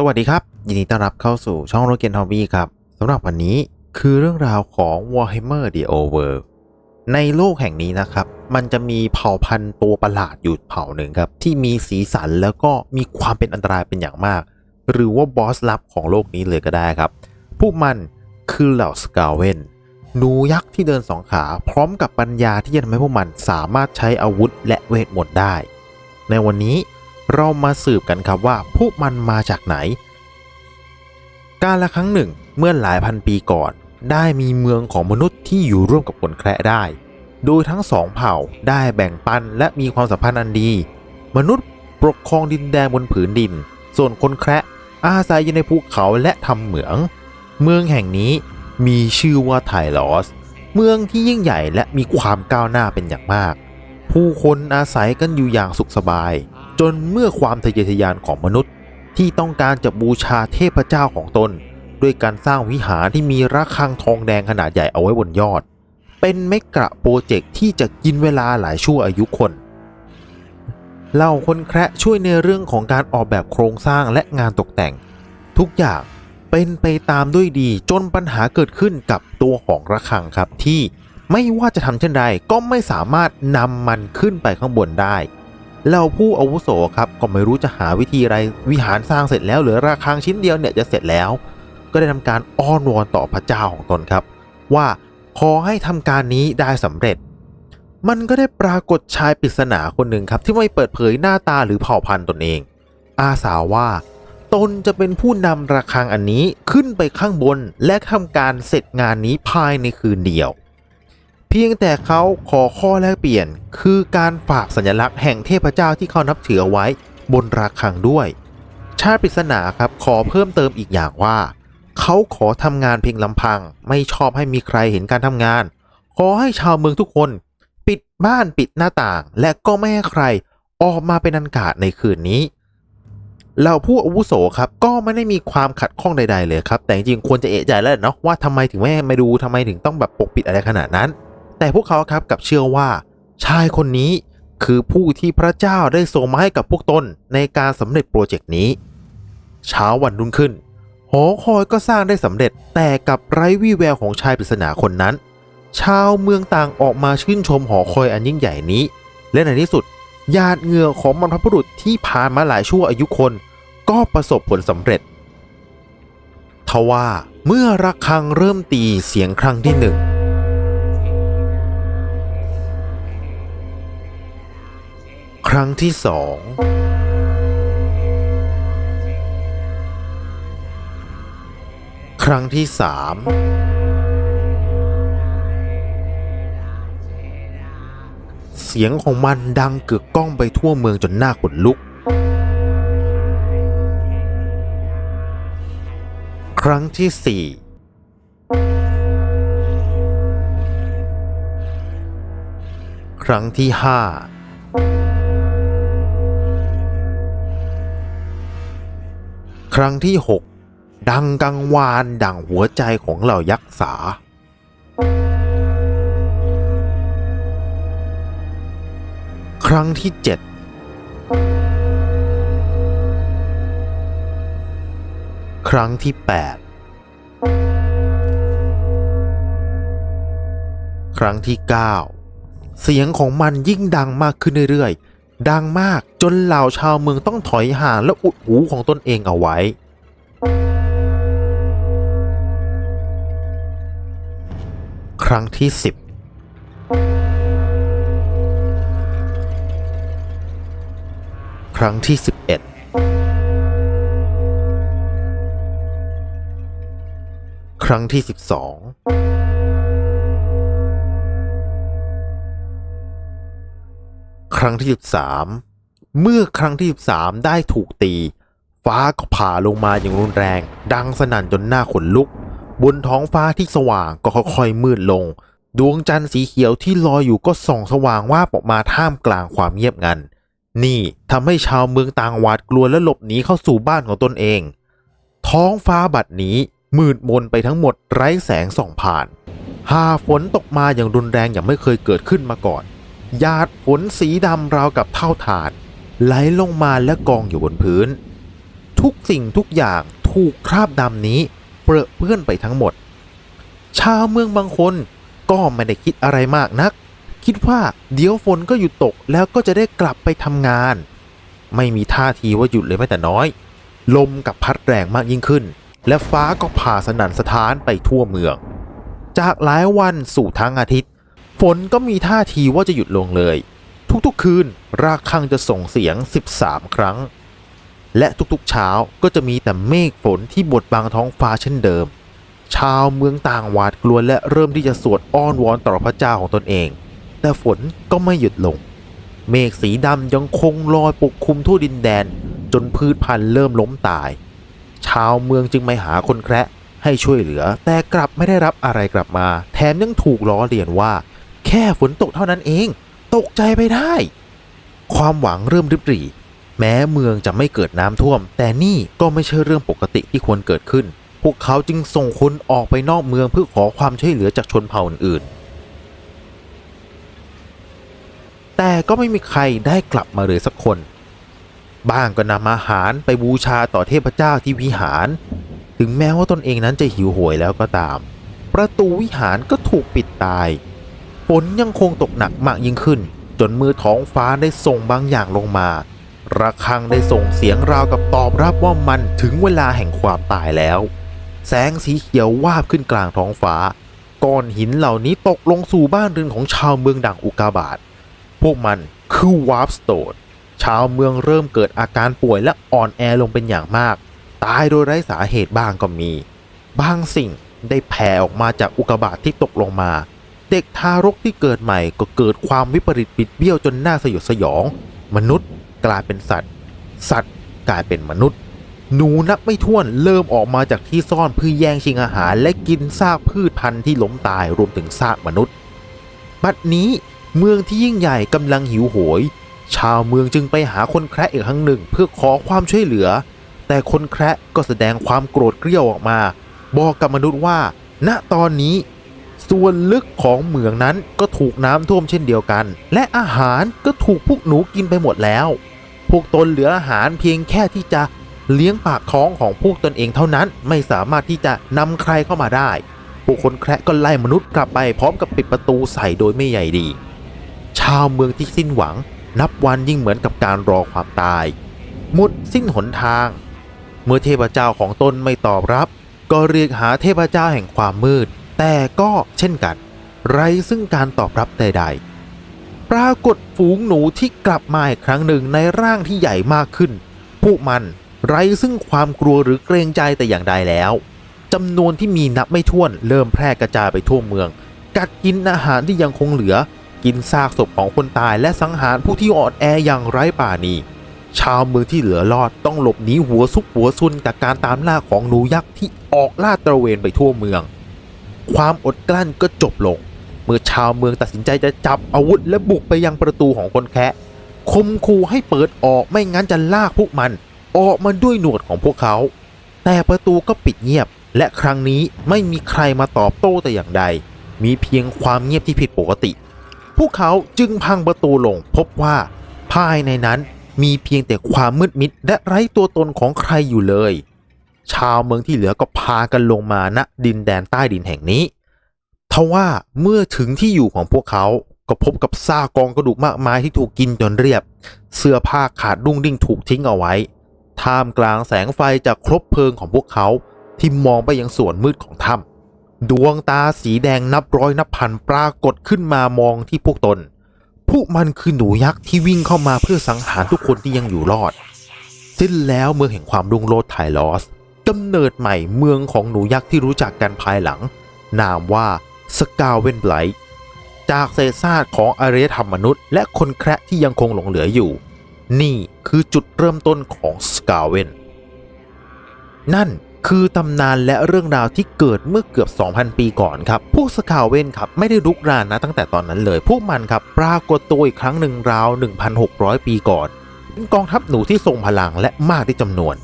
สวัสดีครับ ยินดีต้อนรับเข้าสู่ช่องโรเกนทอบี้ครับสำหรับวันนี้คือเรื่องราวของ Warhammer The Overworld ในโลกแห่งนี้นะครับ มันจะมีเผ่าพันธุ์ตัวประหลาดอยู่เผ่าหนึ่งครับ ที่มีสีสันแล้วก็มีความเป็นอันตรายเป็นอย่างมาก หรือว่าบอสลับของโลกนี้เลยก็ได้ครับ พวกมันคือเหล่าสกาเวนหนูยักษ์ที่เดินสองขา พร้อมกับปัญญาที่จะทำให้พวกมันสามารถใช้อาวุธและเวทมนต์ได้ ในวันนี้ เรามาสืบกันครับว่าพวกมันมาจากไหน การละครั้งหนึ่งเมื่อหลายพันปีก่อน ได้มีเมืองของมนุษย์ที่อยู่ร่วมกับคนแคระได้ โดยทั้งสองเผ่าได้แบ่งปันและมีความสัมพันธ์อันดี มนุษย์ปกครองดินแดนบนผืนดิน ส่วนคนแคระอาศัยอยู่ในภูเขาและทำเหมือง เมืองแห่งนี้มีชื่อว่าไทลอส เมืองที่ยิ่งใหญ่และมีความก้าวหน้าเป็นอย่างมาก ผู้คนอาศัยกันอยู่อย่างสุขสบาย จนเมื่อความทะเยอทะยานของมนุษย์ ที่ต้องการจะบูชาเทพเจ้าของตน ด้วยการสร้างวิหารที่มีระฆังทองแดงขนาดใหญ่เอาไว้บนยอด เป็นเมกะโปรเจกต์ที่จะกินเวลาหลายชั่วอายุคนเหล่าคนแคระช่วยในเรื่องของการออกแบบโครงสร้างและงานตกแต่ง ทุกอย่างเป็นไปตามด้วยดีจนปัญหาเกิดขึ้นกับตัวของระฆังครับที่ไม่ว่าจะทำเช่นใดก็ไม่สามารถนำมันขึ้นไปข้างบนได้ เราผู้อาวุโสครับก็ไม่รู้จะหาวิธีอะไรวิหารสร้างเสร็จแล้วเหลือระฆังชิ้นเดียวเนี่ยจะเสร็จแล้ว ก็ได้ทำการอ้อนวอนต่อพระเจ้าของตนครับ ว่าขอให้ทำการนี้ได้สำเร็จ มันก็ได้ปรากฏชายปริศนาคนหนึ่งครับ ที่ไม่เปิดเผยหน้าตาหรือเผ่าพันธุ์ตนเอง อาสาว่าตนจะเป็นผู้นำระฆังอันนี้ขึ้นไปข้างบนและทำการเสร็จงานนี้ภายในคืนเดียว เพียงแต่เขาขอข้อแลกเปลี่ยน คือการฝากสัญลักษณ์แห่งเทพเจ้าที่เขานับถือเอาไว้บนระฆังด้วย ชาติปริศนาครับขอเพิ่มเติมอีกอย่างว่า เขาขอทำงานเพียงลำพัง ไม่ชอบให้มีใครเห็นการทำงาน ขอให้ชาวเมืองทุกคน ปิดบ้านปิดหน้าต่าง และก็ไม่ให้ใครออกมาเป็นอันขาดในคืนนี้เหล่าผู้อาวุโสครับก็ไม่ได้มีความขัดข้องใด ๆ เลยครับ แต่จริงๆควรจะเอะใจแล้วเนาะว่าทำไมถึงไม่มาดูทำไมถึงต้องแบบปกปิดอะไรขนาดนั้น แต่พวกเขาครับกับเชื่อว่า ชายคนนี้คือผู้ที่พระเจ้าได้ส่งมาให้กับพวกตนในการสำเร็จโปรเจกต์นี้ เช้าวันรุ่งขึ้น หอคอยก็สร้างได้สำเร็จแต่กับไร้วี่แววของชายปริศนาคนนั้น ชาวเมืองต่างออกมาชื่นชมหอคอยอันยิ่งใหญ่นี้ และในที่สุดหยาดเหงื่อของบรรพบุรุษที่ผ่านมาหลายชั่วอายุคน ก็ประสบผลสำเร็จทว่าเมื่อระฆังเริ่มตีเสียงครั้งที่หนึ่ง ครั้งที่สอง ครั้งที่สาม เสียงของมันดังเกือกก้องไปทั่วเมืองจนหน้าขนลุก ครั้งที่สี่ครั้งที่ห้า ครั้งที่หกดังกังวานดังหัวใจของเหล่ายักษ์สาครั้งที่เจ็ดครั้งที่แปดครั้งที่เก้าเสียงของมันยิ่งดังมากขึ้นเรื่อยๆ ดังมากจนเหล่าชาวเมืองต้องถอยห่างและอุดหูของตนเองเอาไว้ ครั้งที่สิบครั้งที่สิบเอ็ดครั้งที่สิบสอง ครั้งที่สิบสามเมื่อครั้งที่สิบสามได้ถูกตี ฟ้าก็ผ่าลงมาอย่างรุนแรง ดังสนั่นจนหน้าขนลุก บนท้องฟ้าที่สว่างก็ค่อยๆมืดลง ดวงจันทร์สีเขียวที่ลอยอยู่ก็ส่องสว่างว่าออกมาท่ามกลางความเงียบงัน นี่ทำให้ชาวเมืองต่างหวาดกลัวและหลบหนีเข้าสู่บ้านของตนเอง ท้องฟ้าบัดนี้มืดมนไปทั้งหมดไร้แสงส่องผ่าน หาฝนตกมาอย่างรุนแรงอย่างไม่เคยเกิดขึ้นมาก่อน หยาดฝนสีดำราวกับเท่าฐานไหลลงมาและกองอยู่บนพื้น ทุกสิ่งทุกอย่างถูกคราบดำนี้เปรอะเปื้อนไปทั้งหมด ชาวเมืองบางคนก็ไม่ได้คิดอะไรมากนัก คิดว่าเดี๋ยวฝนก็หยุดตกแล้วก็จะได้กลับไปทำงาน ไม่มีท่าทีว่าหยุดเลยแม้แต่น้อย ลมกับพัดแรงมากยิ่งขึ้น และฟ้าก็ผ่าสนั่นสะท้านไปทั่วเมือง จากหลายวันสู่ทั้งอาทิตย์ ฝนก็มีท่าทีว่าจะหยุดลงเลย ทุกๆคืนระฆังจะส่งเสียง 13 ครั้ง และทุกๆเช้าก็จะมีแต่เมฆฝนที่บดบังท้องฟ้าเช่นเดิม ชาวเมืองต่างหวาดกลัวและเริ่มที่จะสวดอ้อนวอนต่อพระเจ้าของตนเอง แต่ฝนก็ไม่หยุดลง เมฆสีดำยังคงลอยปกคลุมทั่วดินแดน จนพืชพันธุ์เริ่มล้มตาย ชาวเมืองจึงไปหาคนแคระให้ช่วยเหลือ แต่กลับไม่ได้รับอะไรกลับมา แถมยังถูกล้อเลียนว่า แค่ฝนตกเท่านั้นเอง ตกใจไปได้ ความหวังเริ่มริบหรี่ แม้เมืองจะไม่เกิดน้ำท่วม แต่นี่ก็ไม่ใช่เรื่องปกติที่ควรเกิดขึ้น พวกเขาจึงส่งคนออกไปนอกเมืองเพื่อขอความช่วยเหลือจากชนเผ่าอื่นๆแต่ก็ไม่มีใครได้กลับมาเลยสักคน บ้างก็นำอาหารไปบูชาต่อเทพเจ้าที่วิหาร ถึงแม้ว่าตนเองนั้นจะหิวโหยแล้วก็ตาม ประตูวิหารก็ถูกปิดตาย ฝนยังคงตกหนักมากยิ่งขึ้น จนมือท้องฟ้าได้ส่งบางอย่างลงมา ระฆังได้ส่งเสียงราวกับตอบรับว่ามันถึงเวลาแห่งความตายแล้ว แสงสีเขียววาบขึ้นกลางท้องฟ้า ก้อนหินเหล่านี้ตกลงสู่บ้านเรือนของชาวเมืองดังอุกาบาต พวกมันคือวาร์ปสโตนชาวเมืองเริ่มเกิดอาการป่วยและอ่อนแอลงเป็นอย่างมาก ตายโดยไร้สาเหตุบ้างก็มี บางสิ่งได้แผ่ออกมาจากอุกาบาตที่ตกลงมา เด็กทารกที่เกิดใหม่ก็เกิดความวิปริตบิดเบี้ยวจนน่าสยดสยอง มนุษย์กลายเป็นสัตว์ สัตว์กลายเป็นมนุษย์ หนูนับไม่ถ้วนเริ่มออกมาจากที่ซ่อนเพื่อแย่งชิงอาหารและกินซากพืชพันธุ์ที่ล้มตายรวมถึงซากมนุษย์ บัดนี้เมืองที่ยิ่งใหญ่กำลังหิวโหย ชาวเมืองจึงไปหาคนแคระอีกครั้งหนึ่งเพื่อขอความช่วยเหลือ แต่คนแคระก็แสดงความโกรธเกรี้ยวออกมา บอกกับมนุษย์ว่า ณตอนนี้ ส่วนลึกของเหมืองนั้นก็ถูกน้ำท่วมเช่นเดียวกัน และอาหารก็ถูกพวกหนูกินไปหมดแล้ว พวกตนเหลืออาหารเพียงแค่ที่จะเลี้ยงปากท้องของพวกตนเองเท่านั้น ไม่สามารถที่จะนำใครเข้ามาได้พวกคนแคระก็ไล่มนุษย์กลับไปพร้อมกับปิดประตูใส่โดยไม่ใหญ่ดี ชาวเมืองที่สิ้นหวัง นับวันยิ่งเหมือนกับการรอความตาย หมดสิ้นหนทาง เมื่อเทพเจ้าของตนไม่ตอบรับ ก็เรียกหาเทพเจ้าแห่งความมืด แต่ก็เช่นกัน ไรซึ่งการตอบรับใด ๆ ปรากฏฝูงหนูที่กลับมาอีกครั้งหนึ่งในร่างที่ใหญ่มากขึ้น พวกมันไรซึ่งความกลัวหรือเกรงใจแต่อย่างใดแล้วจำนวนที่มีนับไม่ถ้วนเริ่มแพร่กระจายไปทั่วเมือง กัดกินอาหารที่ยังคงเหลือ กินซากศพของคนตายและสังหารผู้ที่อ่อนแออย่างไร้ป่านีชาวเมืองที่เหลือรอดต้องหลบหนีหัวซุกหัวซุนจากการตามล่าของหนูยักษ์ที่ออกล่าตระเวนไปทั่วเมือง ความอดกลั้นก็จบลง เมื่อชาวเมืองตัดสินใจจะจับอาวุธและบุกไปยังประตูของคนแคะคมคูให้เปิดออกไม่งั้นจะลากพวกมัน ออกมาด้วยหนวดของพวกเขา แต่ประตูก็ปิดเงียบ และครั้งนี้ไม่มีใครมาตอบโต้แต่อย่างใด มีเพียงความเงียบที่ผิดปกติ พวกเขาจึงพังประตูลงพบว่าภายในนั้นมีเพียงแต่ความมืดมิดและไร้ตัวตนของใครอยู่เลย ชาวเมืองที่เหลือก็พากันลงมาณดินแดนใต้ดินแห่งนี้ทว่าเมื่อถึงที่อยู่ของพวกเขาก็พบกับซากกองกระดูกมากมายที่ถูกกินจนเรียบ เสื้อผ้าขาดดุ้งดิ้งถูกทิ้งเอาไว้ ท่ามกลางแสงไฟจากครบเพลิงของพวกเขาที่มองไปยังส่วนมืดของถ้ำดวงตาสีแดงนับร้อยนับพันปรากฏขึ้นมามองที่พวกตน พวกมันคือหนูยักษ์ที่วิ่งเข้ามาเพื่อสังหารทุกคนที่ยังอยู่รอด สิ้นแล้วเมืองแห่งความรุ่งโรจน์ไทลอส กำเนิดใหม่เมืองของหนูยักษ์ที่รู้จักกันภายหลัง นามว่าสกาเวนไบลท์จากเศษซากของอารยธรรมมนุษย์ และคนแคระที่ยังคงหลงเหลืออยู่ นี่คือจุดเริ่มต้นของสกาเวนนั่นคือตำนานและเรื่องราวที่เกิดเมื่อเกือบ 2,000 ปีก่อนครับ พวกสกาเวนครับไม่ได้รุกรานนะตั้งแต่ตอนนั้นเลย พวกมันครับปรากฏตัวอีกครั้งหนึ่งราว 1,600 ปีก่อน เป็นกองทัพหนูที่ทรงพลังและมากที่จำนวน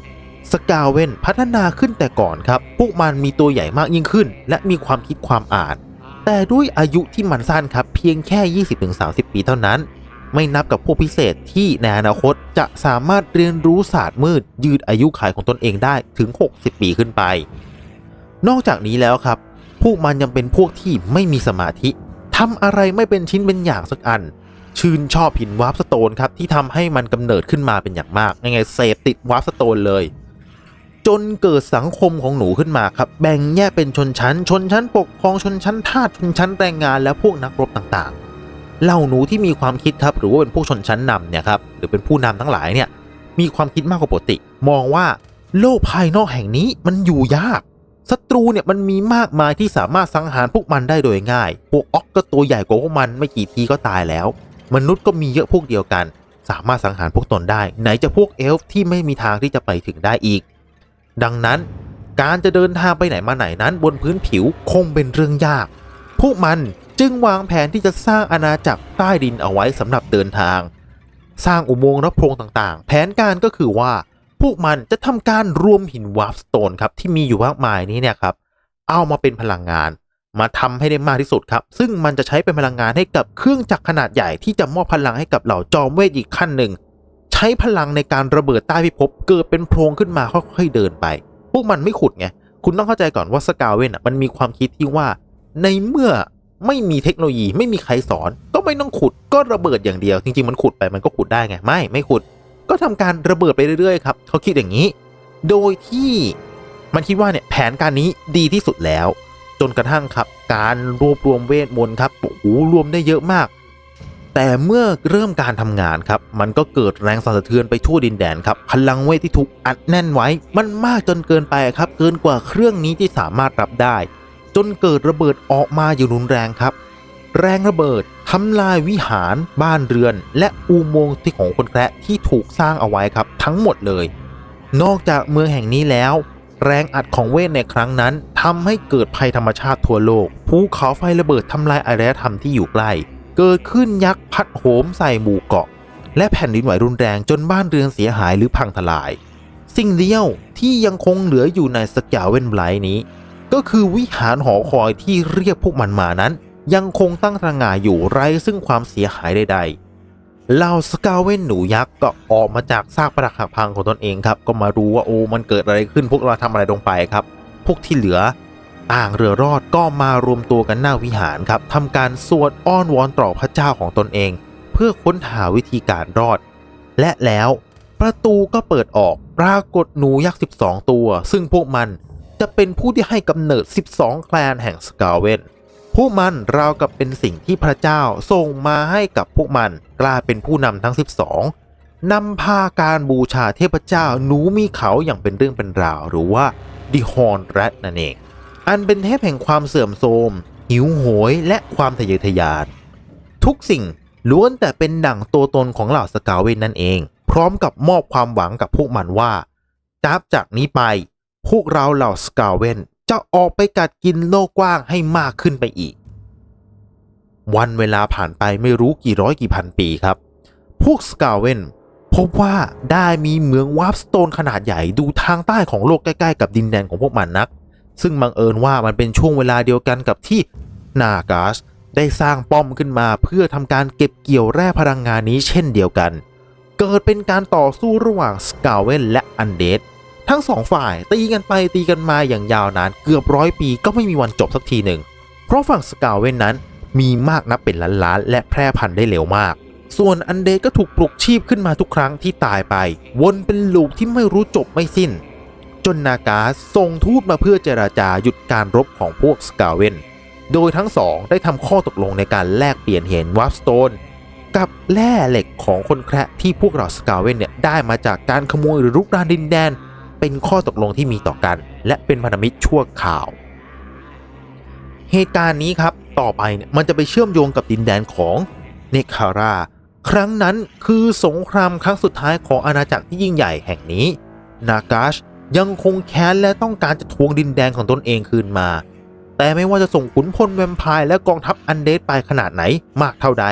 สกาเวนพัฒนาขึ้นแต่ก่อนครับ พวกมันมีตัวใหญ่มากยิ่งขึ้น และมีความคิดความอ่าน แต่ด้วยอายุที่มันสั้นครับเพียงแค่ 20-30 ปีเท่านั้น ไม่นับกับพวกพิเศษที่ในอนาคตจะสามารถเรียนรู้ศาสตร์มืด ยืดอายุขัยของตนเองได้ถึง 60 ปีขึ้นไป นอกจากนี้แล้วครับ พวกมันยังเป็นพวกที่ไม่มีสมาธิทำอะไรไม่เป็นชิ้นเป็นอย่างสักอันชื่นชอบหินวาร์ปสโตนครับ ที่ทำให้มันกำเนิดขึ้นมาเป็นอย่างมากยังไงเสพติดวาร์ปสโตนเลย จนเกิดสังคมของหนูขึ้นมาครับ แบ่งแยกเป็นชนชั้น ชนชั้นปกครองชนชั้นทาสชนชั้นแรงงานและพวกนักรบต่างๆเหล่าหนูที่มีความคิดครับหรือว่าเป็นพวกชนชั้นนำเนี่ยครับหรือเป็นผู้นำทั้งหลายเนี่ยมีความคิดมากกว่าปกติ มองว่าโลกภายนอกแห่งนี้มันอยู่ยากศัตรูเนี่ยมันมีมากมายที่สามารถสังหารพวกมันได้โดยง่าย พวกออกก็ตัวใหญ่กว่าพวกมันไม่กี่ทีก็ตายแล้ว มนุษย์ก็มีเยอะพวกเดียวกัน สามารถสังหารพวกตนได้ ไหนจะพวกเอลฟ์ที่ไม่มีทางที่จะไปถึงได้อีก ดังนั้นการจะเดินทางไปไหนมาไหนนั้นบนพื้นผิวคงเป็นเรื่องยาก พวกมันจึงวางแผนที่จะสร้างอาณาจักรใต้ดินเอาไว้สำหรับเดินทาง สร้างอุโมงค์และโพรงต่างๆ แผนการก็คือว่า พวกมันจะทำการรวมหินวาร์ปสโตนครับที่มีอยู่มากมายนี้เนี่ยครับ เอามาเป็นพลังงาน มาทำให้ได้มากที่สุดครับ ซึ่งมันจะใช้เป็นพลังงานให้กับเครื่องจักรขนาดใหญ่ที่จะมอบพลังให้กับเหล่าจอมเวทอีกขั้นหนึ่ง ใช้พลังในการระเบิดใต้พิภพเกิดเป็นโพรงขึ้นมาค่อยๆเดินไป พวกมันไม่ขุดไง คุณต้องเข้าใจก่อนว่าสกาเวนอะมันมีความคิดที่ว่า ในเมื่อไม่มีเทคโนโลยีไม่มีใครสอน ก็ไม่ต้องขุดก็ระเบิดอย่างเดียว จริงๆมันขุดไปมันก็ขุดได้ไง ไม่ไม่ขุด ก็ทำการระเบิดไปเรื่อยๆครับเขาคิดอย่างนี้ โดยที่มันคิดว่าเนี่ยแผนการนี้ดีที่สุดแล้ว จนกระทั่งครับ การรวบรวมเวทมนต์ครับโอ้โหรวมได้เยอะมาก แต่เมื่อเริ่มการทำงานครับ มันก็เกิดแรงสั่นสะเทือนไปทั่วดินแดนครับ พลังเวทที่ถูกอัดแน่นไว้ มันมากจนเกินไปครับ เกินกว่าเครื่องนี้ที่สามารถรับได้ จนเกิดระเบิดออกมาอยู่รุนแรงครับ แรงระเบิดทำลายวิหาร บ้านเรือน และอุโมงค์ที่ของคนแคระที่ถูกสร้างเอาไว้ครับ ทั้งหมดเลย นอกจากเมืองแห่งนี้แล้วแรงอัดของเวทในครั้งนั้นทำให้เกิดภัยธรรมชาติทั่วโลก ภูเขาไฟระเบิดทำลายอารยธรรมที่อยู่ใกล้ เกิดขึ้นยักษ์พัดโหมใส่หมู่เกาะ และแผ่นดินไหวรุนแรงจนบ้านเรือนเสียหายหรือพังทลาย สิ่งเดียวที่ยังคงเหลืออยู่ในสกาวเวนไบร์นี้ ก็คือวิหารหอคอยที่เรียกพวกมันมานั้น ยังคงตั้งระงานอยู่ไร้ซึ่งความเสียหายใดๆเหล่าสกาวเวนหนูยักษ์ก็ออกมาจากซากปรักหักพังของตนเองครับ ก็มารู้ว่าโอ้มันเกิดอะไรขึ้นพวกเราทำอะไรลงไปครับ พวกที่เหลือ ต่างเรือรอดก็มารวมตัวกันหน้าวิหารครับทำการสวดอ้อนวอนต่อพระเจ้าของตนเอง เพื่อค้นหาวิธีการรอด และแล้วประตูก็เปิดออกปรากฏหนูยักษ์ 12 ตัว ซึ่งพวกมันจะเป็นผู้ที่ให้กำเนิด 12 แคลนแห่งสกาเวนพวกมันราวกับเป็นสิ่งที่พระเจ้าส่งมาให้กับพวกมันกลายเป็นผู้นำทั้ง 12นำพาการบูชาเทพเจ้าหนูมีเขาอย่างเป็นเรื่องเป็นราว หรือว่าดิฮอนแรดนั่นเอง อันเป็นเทพแห่งความเสื่อมโทรม หิวโหยและความทะเยอทะยาน ทุกสิ่งล้วนแต่เป็นดั่งตัวตนของเหล่าสกาเวนนั่นเอง พร้อมกับมอบความหวังกับพวกมันว่าจับจากนี้ไป พวกเราเหล่าสกาเวนจะออกไปกัดกินโลกกว้างให้มากขึ้นไปอีก วันเวลาผ่านไปไม่รู้กี่ร้อยกี่พันปีครับ พวกสกาเวนพบว่าได้มีเมืองวาร์ปสโตนขนาดใหญ่ดูทางใต้ของโลกใกล้ๆกับดินแดนของพวกมันนัก ซึ่งบังเอิญว่ามันเป็นช่วงเวลาเดียวกันกับที่นากาสได้สร้างป้อมขึ้นมาเพื่อทำการเก็บเกี่ยวแร่พลังงานนี้เช่นเดียวกัน เกิดเป็นการต่อสู้ระหว่างสกาเวนและอันเดดทั้งสองฝ่ายตีกันไปตีกันมาอย่างยาวนานเกือบร้อยปีก็ไม่มีวันจบสักทีหนึ่ง เพราะฝั่งสกาเวนนั้นมีมากนับเป็นล้านๆและแพร่พันธุ์ได้เร็วมาก ส่วนอันเดดก็ถูกปลุกชีพขึ้นมาทุกครั้งที่ตายไป วนเป็นลูปที่ไม่รู้จบไม่สิ้น จนนากาส่งทูตมาเพื่อเจราจาหยุดการรบของพวกสกาเวนโดยทั้งสองได้ทำข้อตกลงในการแลกเปลี่ยนเห็นวัฟสโตนกับแร่เหล็กของคนแคระที่พวกเราสกาเวนเนี่ยได้มาจากการขโมยหรือรุกรานดินแดน เป็นข้อตกลงที่มีต่อกัน และเป็นพันธมิตรชั่วข่าว เหตุการณ์นี้ครับต่อไปเนี่ยมันจะไปเชื่อมโยงกับดินแดนของเนคาราครั้งนั้นคือสงครามครั้งสุดท้ายของอาณาจักรที่ยิ่งใหญ่แห่งนี้ นากาช ยังคงแค้นและต้องการจะทวงดินแดนของตนเองคืนมา แต่ไม่ว่าจะส่งขุนพลแวมไพร์และกองทัพอันเดดไปขนาดไหนมากเท่าใด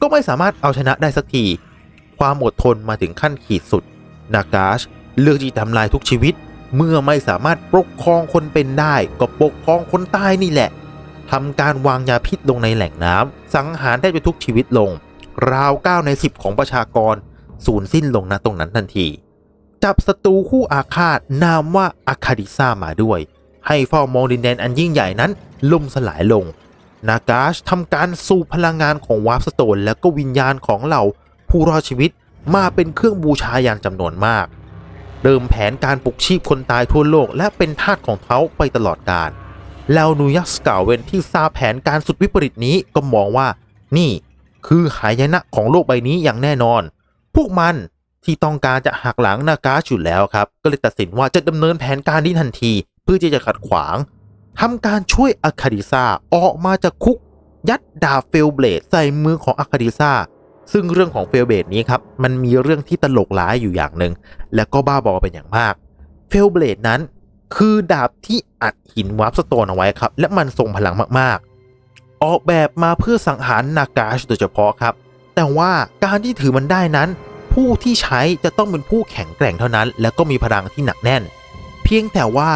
ก็ไม่สามารถเอาชนะได้สักที ความอดทนมาถึงขั้นขีดสุด นากาชเลือกที่ทำลายทุกชีวิต เมื่อไม่สามารถปกครองคนเป็นได้ ก็ปกครองคนตายนี่แหละทำการวางยาพิษลงในแหล่งน้ำสังหารได้ไปทุกชีวิตลง ราว9ใน10 ของประชากรสูญสิ้นลงณตรงนั้นทันที จับศัตรูคู่อาฆาตนามว่าอาคาดิซ่ามาด้วย ให้เฝ้ามองดินแดนอันยิ่งใหญ่นั้นล่มสลายลง นากาชทำการสูบพลังงานของวาร์ปสโตน และก็วิญญาณของเหล่าผู้รอดชีวิตมาเป็นเครื่องบูชาย่าจำนวนมาก เริ่มแผนการปลุกชีพคนตายทั่วโลก และเป็นทาสของเขาไปตลอดกาลแล้วนูยักษ์สกาวเวนที่ทราบแผนการสุดวิปริตนี้ก็มองว่า นี่คือหายนะของโลกใบนี้อย่างแน่นอน พวกมัน ที่ต้องการจะหักหลังนากาชอยู่แล้วครับ ก็เลยตัดสินว่าจะดำเนินแผนการนี้ทันที เพื่อที่จะขัดขวางทำการช่วยอาคาดิซาออกมาจากคุก ยัดดาบเฟลเบลดใส่มือของอาคาดิซาซึ่งเรื่องของเฟลเบลดนี้ครับ มันมีเรื่องที่ตลกร้ายอยู่อย่างหนึ่งและก็บ้าบอเป็นอย่างมากเฟลเบลดนั้นคือดาบที่อัดหินวาร์ปสโตนเอาไว้ครับ และมันทรงพลังมากๆ ออกแบบมาเพื่อสังหารนากาชโดยเฉพาะครับ แต่ว่าการที่ถือมันได้นั้น ผู้ที่ใช้จะต้องเป็นผู้แข็งแกร่งเท่านั้น และก็มีพลังที่หนักแน่น เพียงแต่ว่า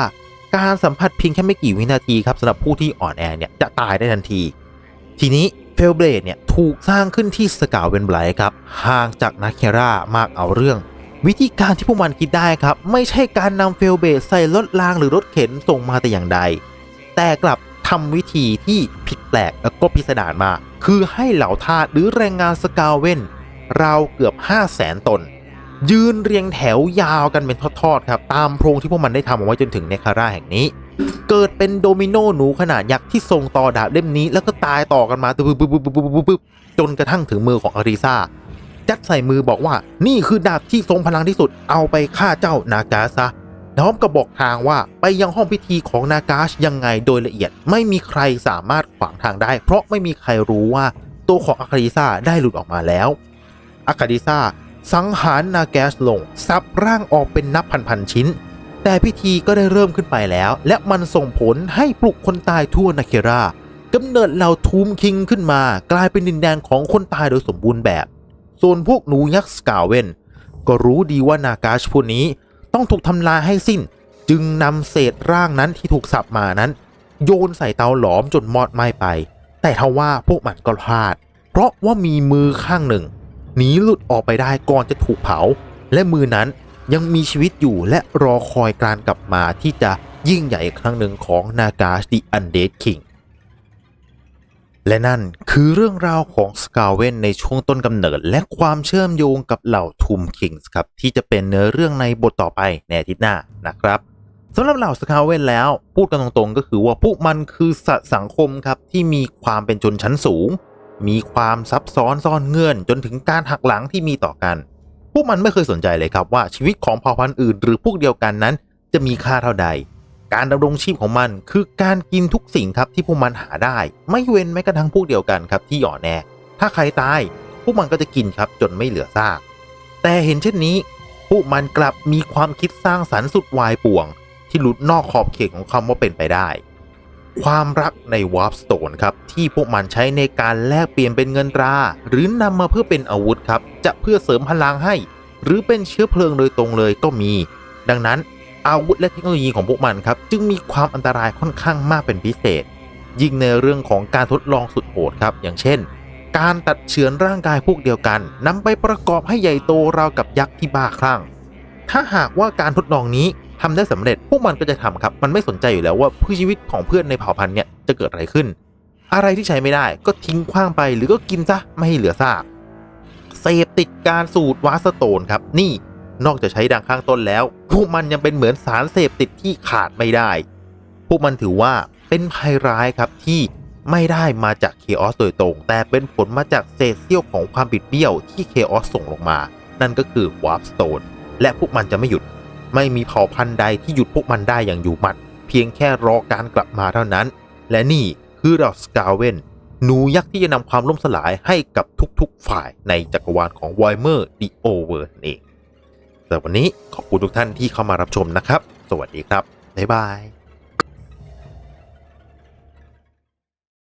การสัมผัสเพียงแค่ไม่กี่วินาทีครับสำหรับผู้ที่อ่อนแอเนี่ยจะตายได้ทันที ทีนี้เฟลเบลดเนี่ยถูกสร้างขึ้นที่สกาวเวนไบลท์ครับห่างจากนาเครามากเอาเรื่อง วิธีการที่พวกมันคิดได้ครับ ไม่ใช่การนำเฟลเบลดใส่รถรางหรือรถเข็นส่งมาแต่อย่างใด แต่กลับทำวิธีที่ผิดแปลกและก็พิสดารมา คือให้เหล่าทาสหรือแรงงานสกาวเวน ราวเกือบ5 0 0แสนตน ยืนเรียงแถวยาวกันเป็นทอดๆครับ ตามโพรงที่พวกมันได้ทำเอาไว้จนถึงเนคาร่าแห่งนี้ เกิดเป็นโดมิโนหนูขนาดยักษ์ที่ทรงต่อดาบเล่มนี้ แล้วก็ตายต่อกันมาตึ๊บปึ๊บปึ๊บปึ๊บปึ๊บปึ๊บปึ๊บจนกระทั่งถึงมือของอาริซายัดใส่มือบอกว่านี่คือดาบที่ทรงพลังที่สุดเอาไปฆ่าเจ้านากาซะพร้อมกับบอกทางว่าไปยังห้องพิธีของนากาชยังไงโดยละเอียดไม่มีใครสามารถขวางทางได้ เพราะไม่มีใครรู้ว่าตัวของอาคาริซาได้หลุดออกมาแล้ว อาคาริซาสังหารนาแกสลงซับร่างออกเป็นนับพันๆชิ้น แต่พิธีก็ได้เริ่มขึ้นไปแล้ว และมันส่งผลให้ปลุกคนตายทั่วนาเครากำเนิดเหล่าทูมคิงขึ้นมา กลายเป็นดินแดนของคนตายโดยสมบูรณ์แบบ ส่วนพวกหนูยักษ์สกาเวนก็รู้ดีว่านากาชพวกนี้ต้องถูกทำลายให้สิ้น จึงนำเศษร่างนั้นที่ถูกสับมานั้น โยนใส่เตาหลอมจนมอดไหม้ไป แต่ทว่าพวกมันก็พลาด เพราะว่ามีมือข้างหนึ่ง หนีหลุดออกไปได้ก่อนจะถูกเผา และมือนั้นยังมีชีวิตอยู่และรอคอยการกลับมาที่จะยิ่งใหญ่ครั้งหนึ่งของนากาชดิอันเดดคิงและนั่นคือเรื่องราวของสกาเวนในช่วงต้นกำเนิด และความเชื่อมโยงกับเหล่าทูมคิงส์ครับ ที่จะเป็นเนื้อเรื่องในบทต่อไปในอาทิตย์หน้านะครับสำหรับเหล่าสกาเวนแล้ว พูดกันตรงๆ ก็คือว่าพวกมันคือสัตว์สังคมครับที่มีความเป็นชนชั้นสูง มีความซับซ้อนซ่อนเงื่อนจนถึงการหักหลังที่มีต่อกัน พวกมันไม่เคยสนใจเลยครับว่าชีวิตของเผ่าพันธุ์อื่น หรือพวกเดียวกันนั้น จะมีค่าเท่าใด การดำรงชีพของมันคือการกินทุกสิ่งครับที่พวกมันหาได้ ไม่เว้นแม้กระทั่งพวกเดียวกันครับที่อ่อแนแอถ้าใครตาย พวกมันก็จะกินครับจนไม่เหลือซาก แต่เห็นเช่นนี้ พวกมันกลับมีความคิดสร้างสรรค์สุดวายป่วง ที่หลุดนอกขอบเขตของคำว่าเป็นไปได้ ความรักในวาร์ปสโตนครับที่พวกมันใช้ในการแลกเปลี่ยนเป็นเงินตรา หรือนำมาเพื่อเป็นอาวุธครับ จะเพื่อเสริมพลังให้ หรือเป็นเชื้อเพลิงโดยตรงเลยก็มี ดังนั้นอาวุธและเทคโนโลยีของพวกมันครับ จึงมีความอันตรายค่อนข้างมากเป็นพิเศษ ยิ่งในเรื่องของการทดลองสุดโหดครับ อย่างเช่น การตัดเฉือนร่างกายพวกเดียวกันนำไปประกอบให้ใหญ่โตราวกับยักษ์ที่บ้าคลั่ง ถ้าหากว่าการทดลองนี้ ทำได้สำเร็จพวกมันก็จะทำครับ มันไม่สนใจอยู่แล้วว่าผู้ชีวิตของเพื่อนในเผ่าพันธุ์เนี่ยจะเกิดอะไรขึ้น อะไรที่ใช้ไม่ได้ก็ทิ้งขว้างไปหรือก็กินซะไม่ให้เหลือซากเสพติดการสูตรวาสโตนครับ นี่นอกจากใช้ดังข้างต้นแล้ว พวกมันยังเป็นเหมือนสารเสพติดที่ขาดไม่ได้ พวกมันถือว่าเป็นภัยร้ายครับที่ไม่ได้มาจากเคออสโดยตรง แต่เป็นผลมาจากเศษเสี้ยวของความบิดเบี้ยวที่เคออสส่งลงมา นั่นก็คือวาร์ปสโตนและพวกมันจะไม่หยุด ไม่มีเผ่าพันธุ์ใดที่หยุดพวกมันได้อย่างอยู่หมัด เพียงแค่รอการกลับมาเท่านั้น และนี่คือเราสกาเวนหนูยักษ์ที่จะนำความล่มสลายให้กับทุกๆฝ่ายในจักรวาลของ w i m e r The Over นั่นเองแต่วันนี้ขอบคุณทุกท่านที่เข้ามารับชมนะครับ สวัสดีครับ บ๊ายบาย